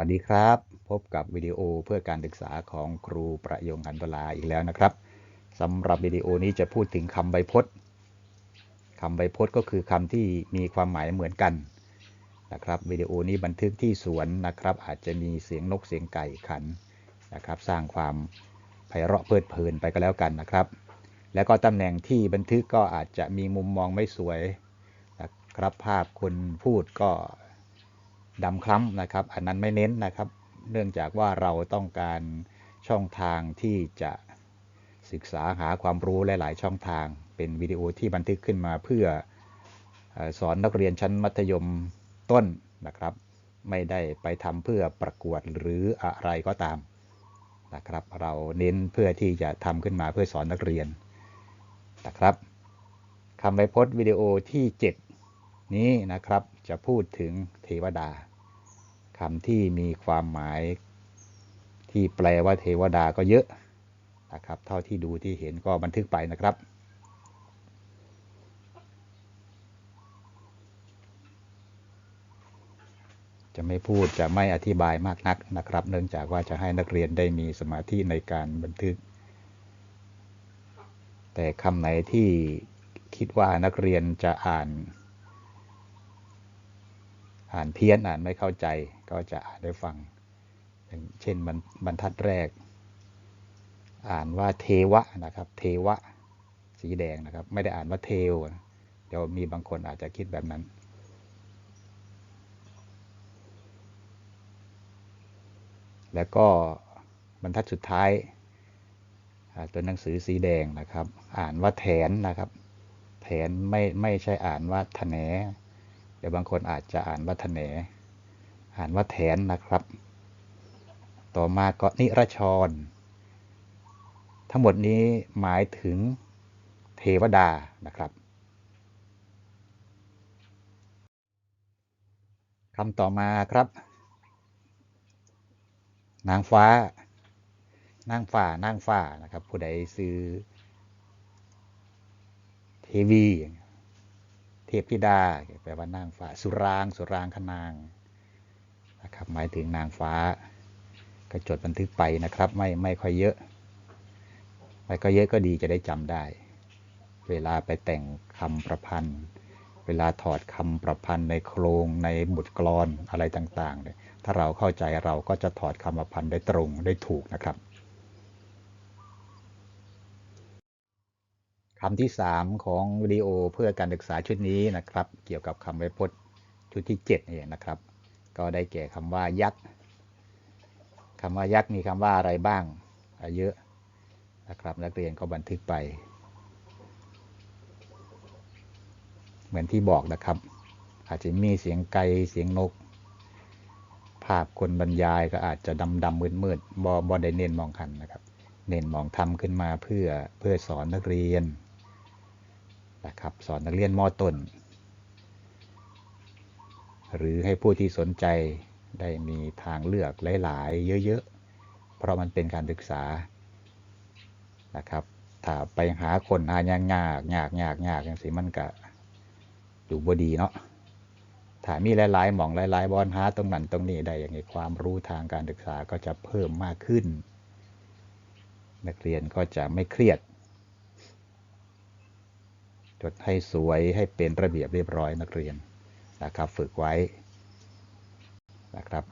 วัสดีครับ พบกับวิดีโอเพื่อการศึกษาของครูประยงกันตลาอีกแล้วนะครับสำหรับวิดีโอนี้จะพูดถึงคำใบพจน์คำใบพจน์ก็คือคำที่มีความหมายเหมือนกันนะครับวิดีโอนี้บันทึกที่สวนนะครับ อาจจะมีเสียงนกเสียงไก่ขันนะครับ สร้างความไพเราะเพลิดเพลินไปก็แล้วกันนะครับ แล้วก็ตำแหน่งที่บันทึกก็อาจจะมีมุมมองไม่สวยนะครับภาพคนพูดก็ ดำคล้ำนะครับ อันนั้นไม่เน้นนะครับ เนื่องจากว่าเราต้องการช่องทางที่จะศึกษาหาความรู้หลาย ๆ ช่องทาง เป็นวิดีโอที่บันทึกขึ้นมาเพื่อสอนนักเรียนชั้นมัธยมต้นนะครับ ไม่ได้ไปทำเพื่อประกวดหรืออะไรก็ตามนะครับ เราเน้นเพื่อที่จะทำขึ้นมาเพื่อสอนนักเรียนนะครับคำไวพจน์วิดีโอที่ 7 นี้นะครับ จะพูดถึงเทวดาคำที่มีความหมายที่แปลว่าเทวดาก็เยอะนะครับ เท่าที่ดูที่เห็นก็บันทึกไปนะครับ จะไม่พูดจะไม่อธิบายมากนักนะครับ เนื่องจากว่าจะให้นักเรียนได้มีสมาธิในการบันทึก แต่คำไหนที่คิดว่านักเรียนจะอ่าน อ่านเพี้ยนอ่านไม่เข้าใจก็จะอ่านได้ฟัง เช่นบรรทัดแรก อ่านว่าเทวะนะครับ เทวะ สีแดงนะครับ ไม่ได้อ่านว่าเทวเดี๋ยวมีบางคนอาจจะคิดแบบนั้น แล้วก็บรรทัดสุดท้ายตัวหนังสือสีแดงนะครับ อ่านว่าแถนนะครับ แถนไม่ไม่ใช่อ่านว่าทะแน เดี๋ยวบางคนอาจจะอ่านว่าทะแนอ่านว่าแถนนะครับ ต่อมาก็นิรชร ทั้งหมดนี้หมายถึงเทวดานะครับคำต่อมาครับ นางฟ้า นางฟ้านางฟ้านะครับ ผู้ใดซื้อเทวี เทพธิดาแปลว่านางฟ้า สุราง สุรางคนางนะครับหมายถึงนางฟ้า ก็จดบันทึกไปนะครับ ไม่ไม่ค่อยเยอะไม่ก็เยอะก็ดีจะได้จำได้ เวลาไปแต่งคำประพันธ์ เวลาถอดคำประพันธ์ในโครงในบทกลอนอะไรต่างๆเนี่ยถ้าเราเข้าใจเราก็จะถอดคำประพันธ์ได้ตรงได้ถูกนะครับ คำที่ 3 ของวิดีโอเพื่อการศึกษาชุดนี้นะครับ เกี่ยวกับคำไวยพจน์ชุดที่7เนี่ยนะครับ ก็ได้แก่คำว่ายักษ์คำว่ายักษ์มีคำว่าอะไรบ้างเยอะนะครับ นักเรียนก็บันทึกไป เหมือนที่บอกนะครับ อาจจะมีเสียงไก่เสียงนก ภาพคนบรรยายก็อาจจะดำดำมืดมืดบอบอได้เน้นมองคันนะครับ เน้นมองทำขึ้นมาเพื่อเพื่อสอนนักเรียน นะครับ สอนนักเรียนมอต้น หรือให้ผู้ที่สนใจได้มีทางเลือกหลาย ๆ เยอะ ๆ เพราะมันเป็นการศึกษานะครับ ถ้าไปหาคนหายากยากยากยากยากอย่างสิมันก็ดูบดีเนาะถ้ามีหลาย ๆ หมองหลาย ๆ บอลหาตรงนั้นตรงนี้ได้อย่างนี้ความรู้ทางการศึกษาก็จะเพิ่มมากขึ้น นักเรียนก็จะไม่เครียด จดให้สวยให้เป็นระเบียบเรียบร้อยนักเรียนนะครับ ฝึกไว้นะครับ